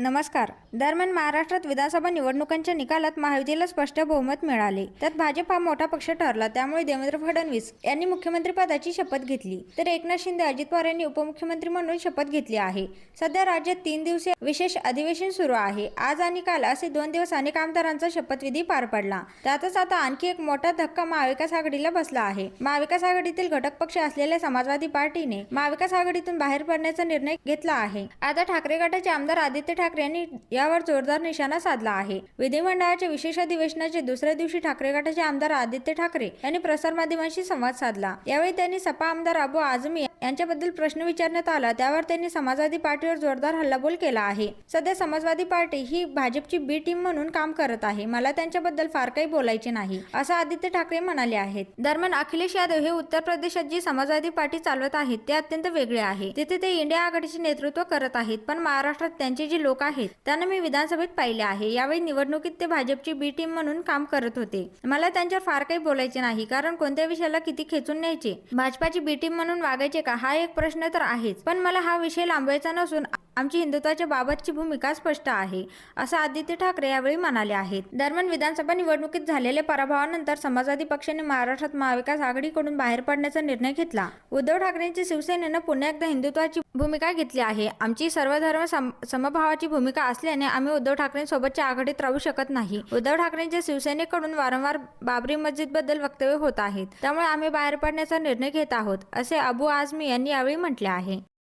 नमस्कार. दरम्यान महाराष्ट्रात विधानसभा निवडणुकांच्या निकालात महायुतीला स्पष्ट बहुमत मिळाले. त्यात भाजप हा मोठा पक्ष ठरला त्यामुळे देवेंद्र फडणवीस यांनी मुख्यमंत्रीपदाची शपथ घेतली. तर एकनाथ शिंदे अजित पवार यांनी उपमुख्यमंत्री म्हणून शपथ घेतली आहे. सध्या राज्यात तीन दिवसीय विशेष अधिवेशन सुरू आहे. आज आणि काल असे दोन दिवस अनेक आमदारांचा शपथविधी पार पडला. त्यातच आता आणखी एक मोठा धक्का महाविकास आघाडीला बसला आहे. महाविकास आघाडीतील घटक पक्ष असलेल्या समाजवादी पार्टीने महाविकास आघाडीतून बाहेर पडण्याचा निर्णय घेतला आहे. आता ठाकरे गटाचे आमदार आदित्य ठाकरे यांनी यावर जोरदार निशाणा साधला आहे. विधिमंडळाच्या विशेष अधिवेशनाच्या दुसऱ्या दिवशी ठाकरे गटाचे आमदार आदित्य ठाकरे यांनी प्रसारमाध्यमांशी संवाद साधला. यावेळी त्यांनी सपा आमदार अबू आझमी यांच्याबद्दल प्रश्न विचारण्यात आला त्यावर त्यांनी समाजवादी पार्टीवर जोरदार हल्लाबोल केला आहे. सध्या समाजवादी पार्टी ही भाजपची बी टीम म्हणून काम करत आहे. मला त्यांच्याबद्दल फार काही बोलायचे नाही असं आदित्य ठाकरे म्हणाले आहेत. दरम्यान अखिलेश यादव हे उत्तर प्रदेशात जी समाजवादी पार्टी चालवत आहेत ते अत्यंत वेगळे आहे. तिथे ते इंडिया आघाडीचे नेतृत्व करत आहेत पण महाराष्ट्रात त्यांचे जे लोक आहेत त्यांना मी विधानसभेत पाहिले आहे. यावेळी निवडणुकीत ते भाजपची बी टीम म्हणून काम करत होते. मला त्यांच्यावर फार काही बोलायचे नाही कारण कोणत्या विषयाला किती खेचून न्यायचे? भाजपाची बी टीम म्हणून वागायचे का हा एक प्रश्न तर आहेच. पण मला हा विषय लांबवायचा नसून आमची हिंदुत्वाच्या बाबतची भूमिका स्पष्ट आहे असं आदित्य ठाकरे यावेळी म्हणाले आहेत. दरम्यान विधानसभा निवडणुकीत झालेल्या पराभवानंतर समाजवादी पक्षाने महाराष्ट्रात महाविकास आघाडीकडून बाहेर पडण्याचा निर्णय घेतला. उद्धव ठाकरेंची शिवसेनेनं पुन्हा एकदा हिंदुत्वाची भूमिका घेतली आहे. आमची सर्वधर्म सम- समभावाची भूमिका असल्याने आम्ही उद्धव ठाकरेंसोबतच्या आघाडीत राहू शकत नाही. उद्धव ठाकरेंच्या शिवसेनेकडून वारंवार बाबरी मस्जिदबद्दल वक्तव्य होत आहेत. त्यामुळे आम्ही बाहेर पडण्याचा निर्णय घेत आहोत असे अबू आझमी यांनी यावेळी म्हटले आहे.